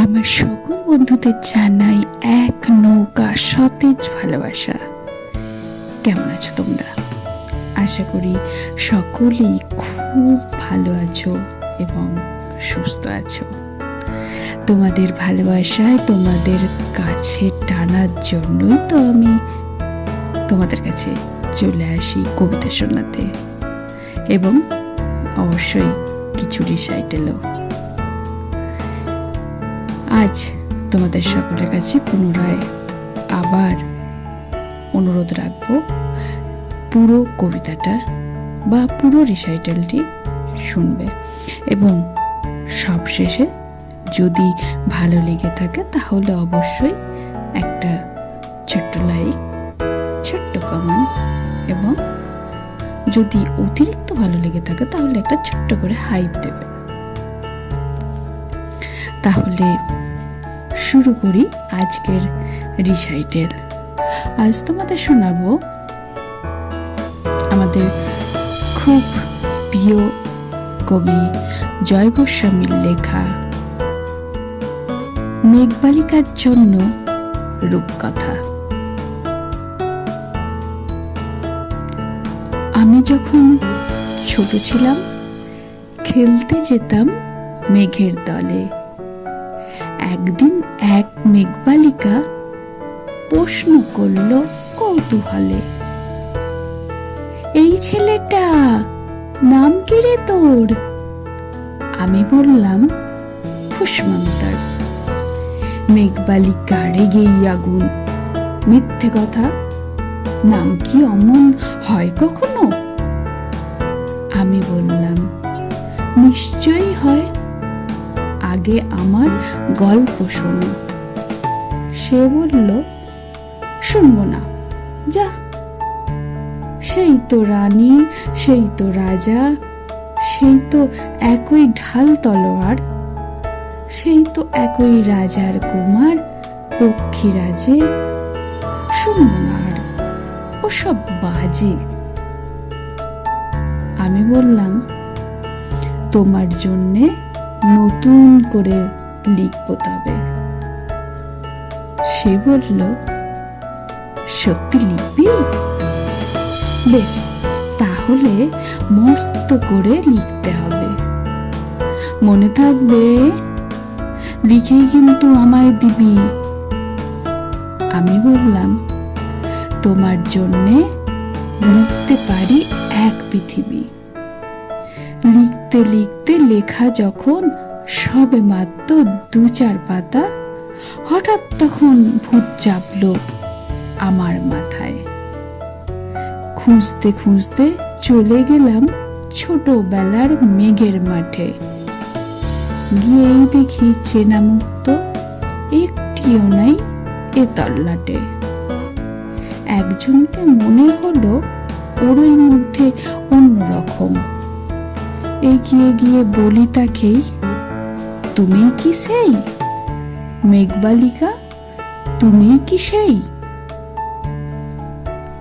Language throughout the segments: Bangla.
আমার সকল বন্ধুদের জানাই এক নৌকা সতেজ ভালোবাসা। কেমন আছো তোমরা? আশা করি সকলেই খুব ভালো আছো এবং সুস্থ আছো। তোমাদের ভালোবাসায় তোমাদের কাছে টানার জন্যই তো আমি তোমাদের কাছে চলে আসি কবিতা শোনাতে। এবং অবশ্যই কিছু রিসাইটেলও। আজ তোমাদের সকলের কাছে পুনরায় আবার অনুরোধ রাখব, পুরো কবিতাটা বা পুরো রিসাইটেলটি শুনবে এবং সবশেষে যদি ভালো লেগে থাকে তাহলে অবশ্যই একটা ছোট্ট লাইক ছোট্ট কমেন্ট এবং যদি অতিরিক্ত ভালো লেগে থাকে তাহলে একটা ছোট্ট করে হাইপ দেবে। তাহলে শুরু করি আজকের রিসাইটেল আজ তোমাদের শোনাবো আমাদের খুব প্রিয় কবি জয় গোস্বামীর লেখা মেঘবালিকার জন্য রূপকথা। আমি যখন ছোট ছিলাম, খেলতে যেতাম মেঘের দলে। একদিন এক মেঘবালিকা প্রশ্ন করল কৌতূহলে, এই ছেলেটা নাম কি রে তোর? আমি বললাম, ফুসমন্তর। মেঘবালিকা রেগেই আগুন। মিথ্যে কথা? নাম কি অমন? হয় কখনো? আমি বললাম, নিশ্চয়ই হয়। আগে আমার গল্প শোনো। সে বলল, শুনব না। যা। সেই তো রানী, সেই তো রাজা, সেই তো একই ঢাল তলোয়ার, সেই তো একই রাজার কুমার, পক্ষীরাজে। শুনব না আর বাজে। আমি বললাম, তোমার জন্যে নতুন করে লিখব তবে। সে বলল, সত্যি লিখবি? বেশ, তাহলে মস্ত করে লিখতে হবে। মনে থাকবে, লিখেই কিন্তু আমায় দিবি। আমি বললাম, তোমার জন্যে লিখতে পারি এক পৃথিবী লিখতে লিখতে লেখা যখন সবে মাত্র দু চার পাতা, হঠাৎ তখন ভূত চাপল আমার মাথায়। খুঁজতে খুঁজতে চলে গেলাম ছোটবেলার মেঘের মাঠে। গিয়েই দেখি চেনা মুক্ত একটিও নাই এ তল্লাটে। একজনকে মনে হলো ওরই মধ্যে অন্যরকম। এগিয়ে গিয়ে বলি তাকেই, তুমি কি সেই মেঘবালিকা? তুমি কি সেই?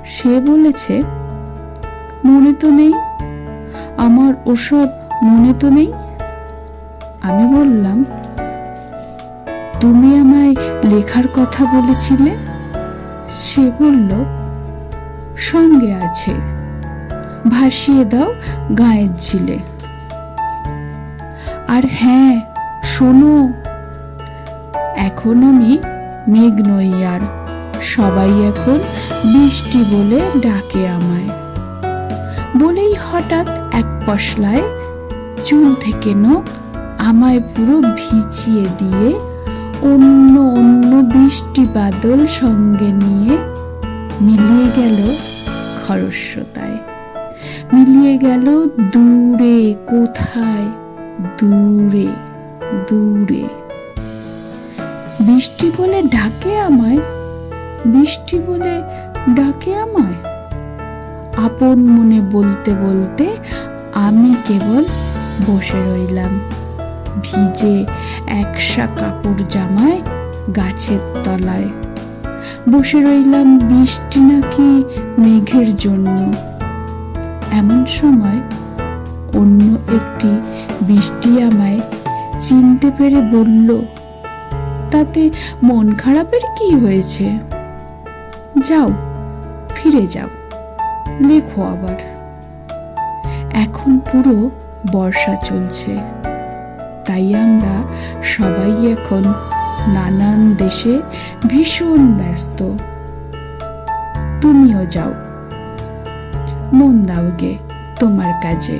সে বলেছে, মনে তো নেই, আমার ওসব মনে তো নেই। আমি বললাম, তুমি আমায় লেখার কথা বলেছিলে? সে বলল, সঙ্গে আছে, ভাসিয়ে দাও গায়ের ঝিলে। আর হ্যাঁ শোনো। এখন আমি মেঘ নই আর, সবাই এখন বৃষ্টি বলে ডাকে আমায়। বলেই হঠাৎ এক পশলায় চুল থেকে নখ আমায় পুরো ভিজিয়ে দিয়ে অন্য অন্য বৃষ্টি বাদল সঙ্গে নিয়ে মিলিয়ে গেল খরস্রোতায়। মিলিয়ে গেল দূরে, কোথায়? দূরে দূরে। বৃষ্টি বলে ডাকে আমায়, বৃষ্টি বলে ডাকে আমায়। আপন মনে বলতে বলতে আমি কেবল বসে রইলাম, ভিজে একসা কাপড় জামায় গাছের তলায়। বসে রইলাম বৃষ্টি নাকি মেঘের জন্য। এমন সময় অন্য একটি বৃষ্টি আমায় চিনতে পেরে বলল, তাতে মন খারাপের কি হয়েছে? যাও, ফিরে যাও, লেখো আবার। এখন পুরো বর্ষা চলছে। তাই আমরা সবাই এখন নানান দেশে ভীষণ ব্যস্ত। তুমিও যাও, মন দাও গে তোমার কাজে।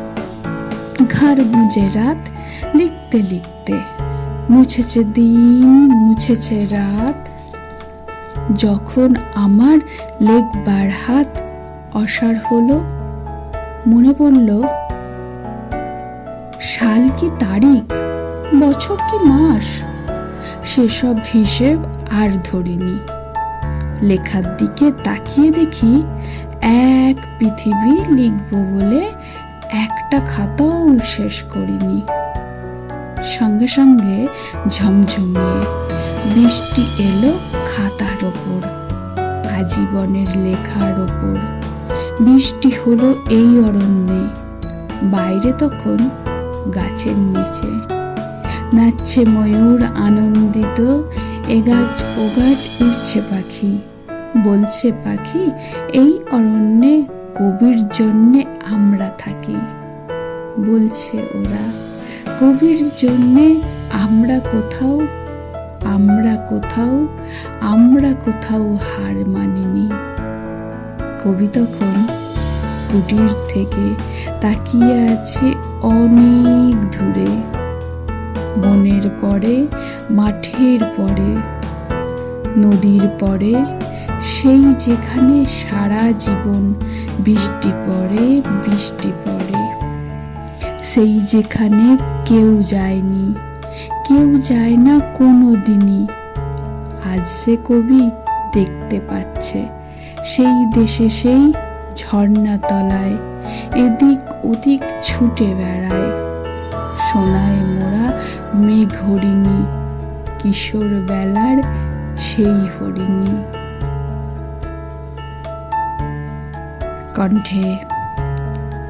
ঘাড় গুজে রাত লিখতে লিখতে। মুছেছে দিন, মুছেছে রাত। যখন আমার লেখবার হাত অসার হলো, মনে পড়ল, সাল কি তারিখ, বছর কি মাস? সেসব হিসেব আর ধরিনি। লেখার দিকে তাকিয়ে দেখি এক পৃথিবী লিখব বলে একটা খাতাও শেষ করিনি। সঙ্গে সঙ্গে ঝমঝমিয়ে বৃষ্টি এলো খাতার ওপর, আজীবনের লেখার ওপর। বৃষ্টি হলো এই অরণ্যে, বাইরে তখন গাছের নিচে। নাচছে ময়ূর আনন্দিত, এ গাছ ও গাছ উঠছে পাখি, বলছে পাখি, এই অরণ্যে কবির জন্যে আমরা থাকি, বলছে ওরা। কবির জন্যে আমরা কোথাও আমরা কোথাও আমরা কোথাও হার মানিনি। কবি তখন কুটির থেকে তাকিয়ে আছে অনেক দূরে। বনের পরে, মাঠের পরে, নদীর পরে সেই যেখানে সারা জীবন বৃষ্টি পড়ে বৃষ্টি পড়ে। সেই যেখানে কেউ যায়নি, কেউ যায় না কোনো দিনই আজ সে কবি দেখতে পাচ্ছে, সেই দেশে সেই ঝর্ণা তলায়, এদিক ওদিক ছুটে বেড়ায়। সোনায় মোড়া মেঘ হরিণী, কিশোর বেলার সেই হরিণী। কণ্ঠে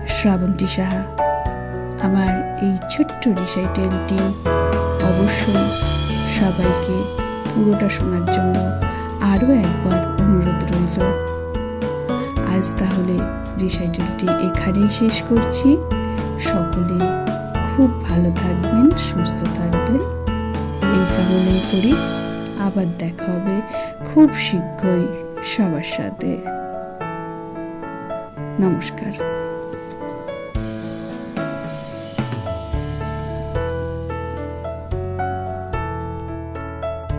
শ্রাবন্তী সাহা। আমার এই ছোট্ট রিসাইটেলটি অবশ্যই সবাইকে পুরোটা শোনার জন্য আরও একবার অনুরোধ রইল। আজ তাহলে রিসাইটেলটি এখানেই শেষ করছি। সকলে খুব ভালো থাকবেন, সুস্থ থাকবেন। এই কামনাই করি, আবার দেখা হবে খুব শীঘ্রই সবার সাথে। Namaskar.